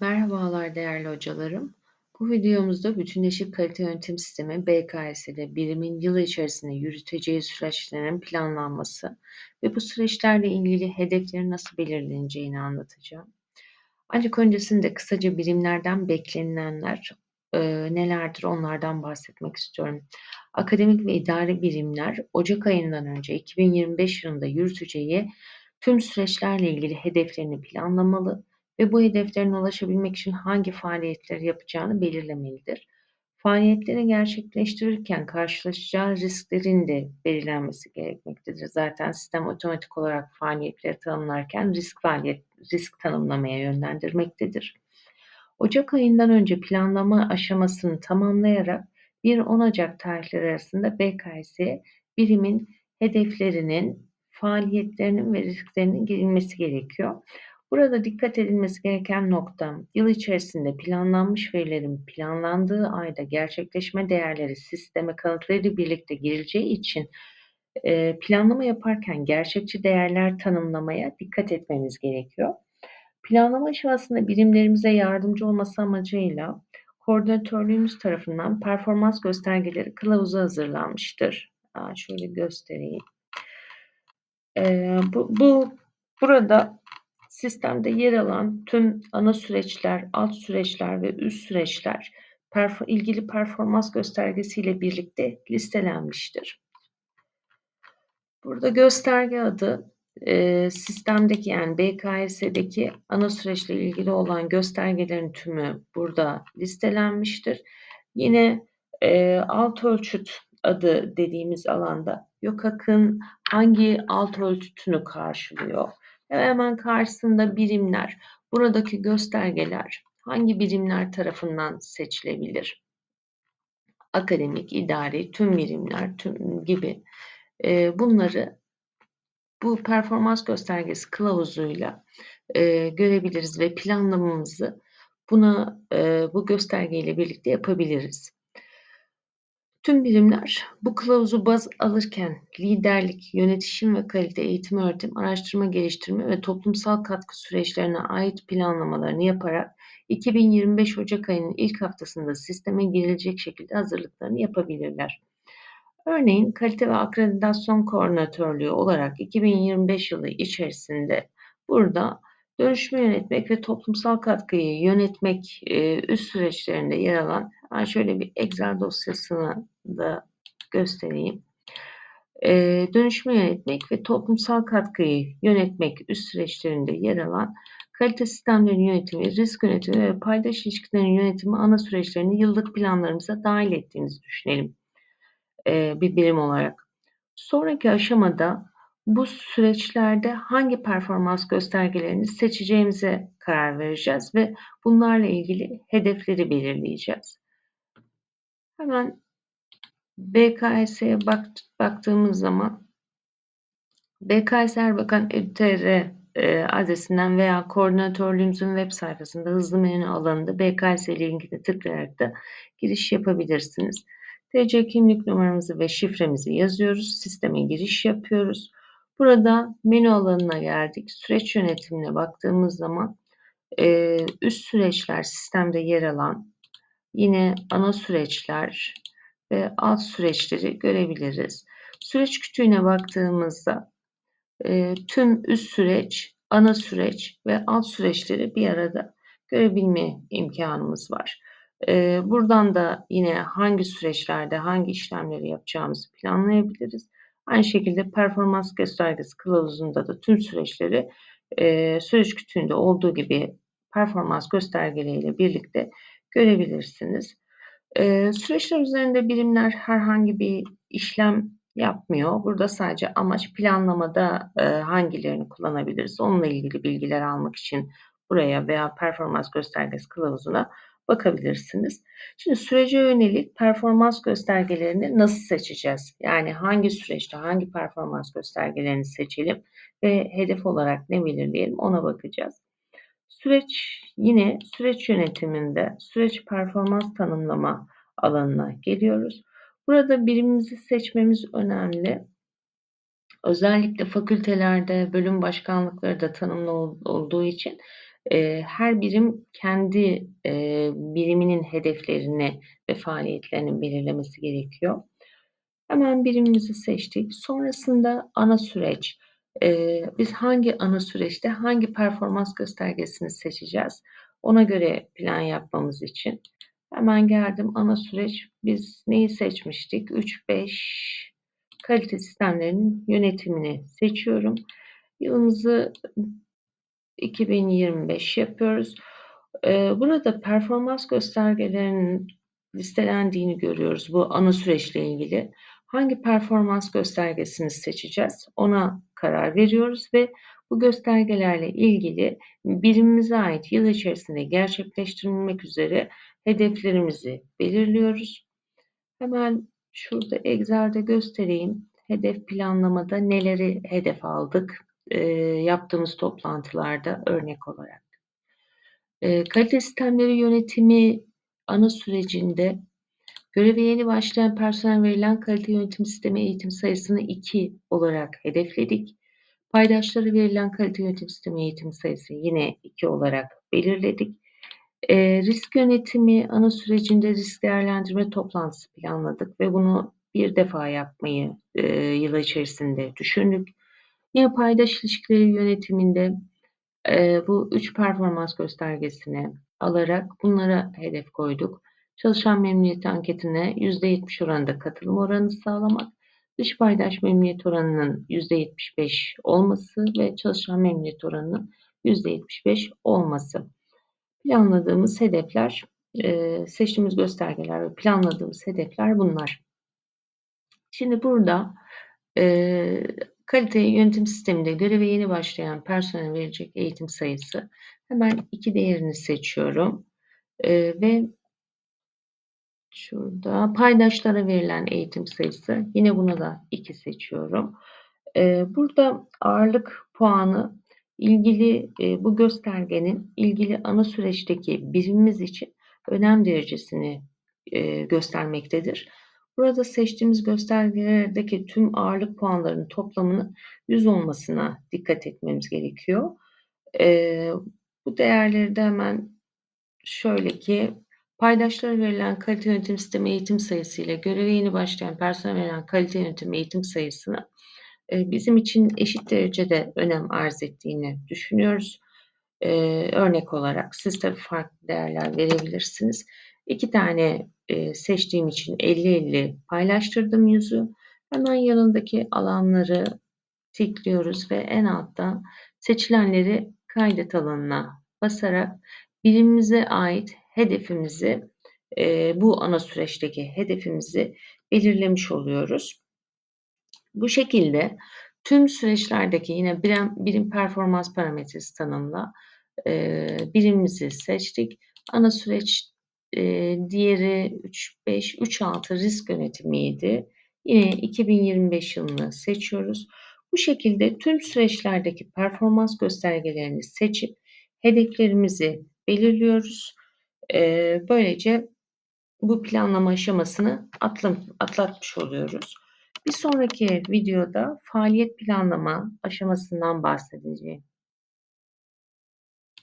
Merhabalar değerli hocalarım. Bu videomuzda bütünleşik kalite yönetim sistemi BKS'de birimin yıl içerisinde yürüteceği süreçlerin planlanması ve bu süreçlerle ilgili hedeflerin nasıl belirleneceğini anlatacağım. Ancak öncesinde kısaca birimlerden beklenilenler e, nelerdir onlardan bahsetmek istiyorum. Akademik ve idari birimler Ocak ayından önce 2025 yılında yürüteceği tüm süreçlerle ilgili hedeflerini planlamalı ve bu hedeflerine ulaşabilmek için hangi faaliyetleri yapacağını belirlemelidir. Faaliyetleri gerçekleştirirken karşılaşacağı risklerin de belirlenmesi gerekmektedir. Zaten sistem otomatik olarak faaliyetleri tanımlarken risk faaliyet risk tanımlamaya yönlendirmektedir. Ocak ayından önce planlama aşamasını tamamlayarak 1-10 Ocak tarihleri arasında BKS birimin hedeflerinin, faaliyetlerinin ve risklerinin girilmesi gerekiyor. Burada dikkat edilmesi gereken nokta, yıl içerisinde planlanmış verilerin planlandığı ayda gerçekleşme değerleri sisteme kanıtları birlikte girileceği için e, planlama yaparken gerçekçi değerler tanımlamaya dikkat etmemiz gerekiyor. Planlama aşamasında birimlerimize yardımcı olması amacıyla koordinatörlüğümüz tarafından performans göstergeleri kılavuzu hazırlanmıştır. Şöyle göstereyim. Ee, bu, bu burada sistemde yer alan tüm ana süreçler, alt süreçler ve üst süreçler perf ilgili performans göstergesiyle birlikte listelenmiştir. Burada gösterge adı e, sistemdeki yani BKS'deki ana süreçle ilgili olan göstergelerin tümü burada listelenmiştir. Yine e, alt ölçüt adı dediğimiz alanda YÖKAK'ın hangi alt ölçütünü karşılıyor? Hemen karşısında birimler. Buradaki göstergeler hangi birimler tarafından seçilebilir? Akademik, idari, tüm birimler tüm gibi e, bunları bu performans göstergesi kılavuzuyla e, görebiliriz ve planlamamızı buna e, bu göstergeyle birlikte yapabiliriz. Tüm birimler bu kılavuzu baz alırken liderlik, yönetişim ve kalite eğitim öğretim, araştırma geliştirme ve toplumsal katkı süreçlerine ait planlamalarını yaparak 2025 Ocak ayının ilk haftasında sisteme girilecek şekilde hazırlıklarını yapabilirler. Örneğin kalite ve akreditasyon koordinatörlüğü olarak 2025 yılı içerisinde burada dönüşümü yönetmek ve toplumsal katkıyı yönetmek e, üst süreçlerinde yer alan ben şöyle bir Excel dosyasını da göstereyim. E, dönüşümü yönetmek ve toplumsal katkıyı yönetmek üst süreçlerinde yer alan kalite sistemlerinin yönetimi, risk yönetimi ve paydaş ilişkilerin yönetimi ana süreçlerini yıllık planlarımıza dahil ettiğimizi düşünelim e, bir birim olarak. Sonraki aşamada bu süreçlerde hangi performans göstergelerini seçeceğimize karar vereceğiz ve bunlarla ilgili hedefleri belirleyeceğiz. Hemen BKS'ye bak, baktığımız zaman BKS Erbakan EDTR e, adresinden veya koordinatörlüğümüzün web sayfasında hızlı menü alanında BKS ile ilgili tıklayarak da giriş yapabilirsiniz. TC kimlik numaramızı ve şifremizi yazıyoruz. Sisteme giriş yapıyoruz. Burada menü alanına geldik. Süreç yönetimine baktığımız zaman e, üst süreçler sistemde yer alan yine ana süreçler ve alt süreçleri görebiliriz. Süreç kütüğüne baktığımızda e, tüm üst süreç, ana süreç ve alt süreçleri bir arada görebilme imkanımız var. E, buradan da yine hangi süreçlerde hangi işlemleri yapacağımızı planlayabiliriz. Aynı şekilde performans göstergesi kılavuzunda da tüm süreçleri e, süreç kütüğünde olduğu gibi performans göstergeleriyle birlikte görebilirsiniz. E, süreçler üzerinde birimler herhangi bir işlem yapmıyor. Burada sadece amaç planlamada e, hangilerini kullanabiliriz onunla ilgili bilgiler almak için buraya veya performans göstergesi kılavuzuna bakabilirsiniz. Şimdi sürece yönelik performans göstergelerini nasıl seçeceğiz? Yani hangi süreçte hangi performans göstergelerini seçelim ve hedef olarak ne belirleyelim ona bakacağız. Süreç yine süreç yönetiminde süreç performans tanımlama alanına geliyoruz. Burada birimimizi seçmemiz önemli. Özellikle fakültelerde bölüm başkanlıkları da tanımlı olduğu için Eee, her birim kendi, eee, biriminin hedeflerini ve faaliyetlerini belirlemesi gerekiyor. Hemen birimimizi seçtik. Sonrasında ana süreç. Eee, biz hangi ana süreçte hangi performans göstergesini seçeceğiz? Ona göre plan yapmamız için. Hemen geldim ana süreç. Biz neyi seçmiştik? 3-5 kalite sistemlerinin yönetimini seçiyorum. Yılımızı 2025 yapıyoruz. Eee, burada performans göstergelerinin listelendiğini görüyoruz bu ana süreçle ilgili. Hangi performans göstergesini seçeceğiz ona karar veriyoruz ve bu göstergelerle ilgili birimimize ait yıl içerisinde gerçekleştirilmek üzere hedeflerimizi belirliyoruz. Hemen şurada Excel'de göstereyim. Hedef planlamada neleri hedef aldık e, yaptığımız toplantılarda örnek olarak. E, kalite sistemleri yönetimi ana sürecinde göreve yeni başlayan personel verilen kalite yönetim sistemi eğitim sayısını 2 olarak hedefledik. Paydaşlara verilen kalite yönetim sistemi eğitim sayısı yine 2 olarak belirledik. E, risk yönetimi ana sürecinde risk değerlendirme toplantısı planladık ve bunu bir defa yapmayı e, yıl içerisinde düşündük. Yine paydaş ilişkileri yönetiminde e, bu üç performans göstergesini alarak bunlara hedef koyduk. Çalışan memnuniyet anketine %70 oranında katılım oranı sağlamak, dış paydaş memnuniyet oranının %75 olması ve çalışan memnuniyet oranının %75 olması. Planladığımız hedefler, e, seçtiğimiz göstergeler ve planladığımız hedefler bunlar. Şimdi burada e, kalite yönetim sisteminde göreve yeni başlayan personel verecek eğitim sayısı hemen iki değerini seçiyorum e, ve şurada paydaşlara verilen eğitim sayısı yine buna da iki seçiyorum. E, burada ağırlık puanı ilgili e, bu göstergenin ilgili ana süreçteki birimimiz için önem derecesini e, göstermektedir. Burada seçtiğimiz göstergelerdeki tüm ağırlık puanlarının toplamının 100 olmasına dikkat etmemiz gerekiyor. E, bu değerleri de hemen şöyle ki paydaşlara verilen kalite yönetim sistemi eğitim sayısı ile göreve yeni başlayan personel verilen kalite yönetim eğitim sayısını e, bizim için eşit derecede önem arz ettiğini düşünüyoruz. E, örnek olarak siz tabii farklı değerler verebilirsiniz. İki tane e, seçtiğim için 50-50 paylaştırdım yüzü. Hemen yanındaki alanları tıklıyoruz ve en altta seçilenleri kaydet alanına basarak birimimize ait hedefimizi bu ana süreçteki hedefimizi belirlemiş oluyoruz. Bu şekilde tüm süreçlerdeki yine birim, birim performans parametresi tanımla e, birimimizi seçtik. Ana süreç e, diğeri 3-5, 3-6 risk yönetimiydi. Yine 2025 yılını seçiyoruz. Bu şekilde tüm süreçlerdeki performans göstergelerini seçip hedeflerimizi belirliyoruz. E, böylece bu planlama aşamasını atlatmış oluyoruz. Bir sonraki videoda faaliyet planlama aşamasından bahsedeceğim.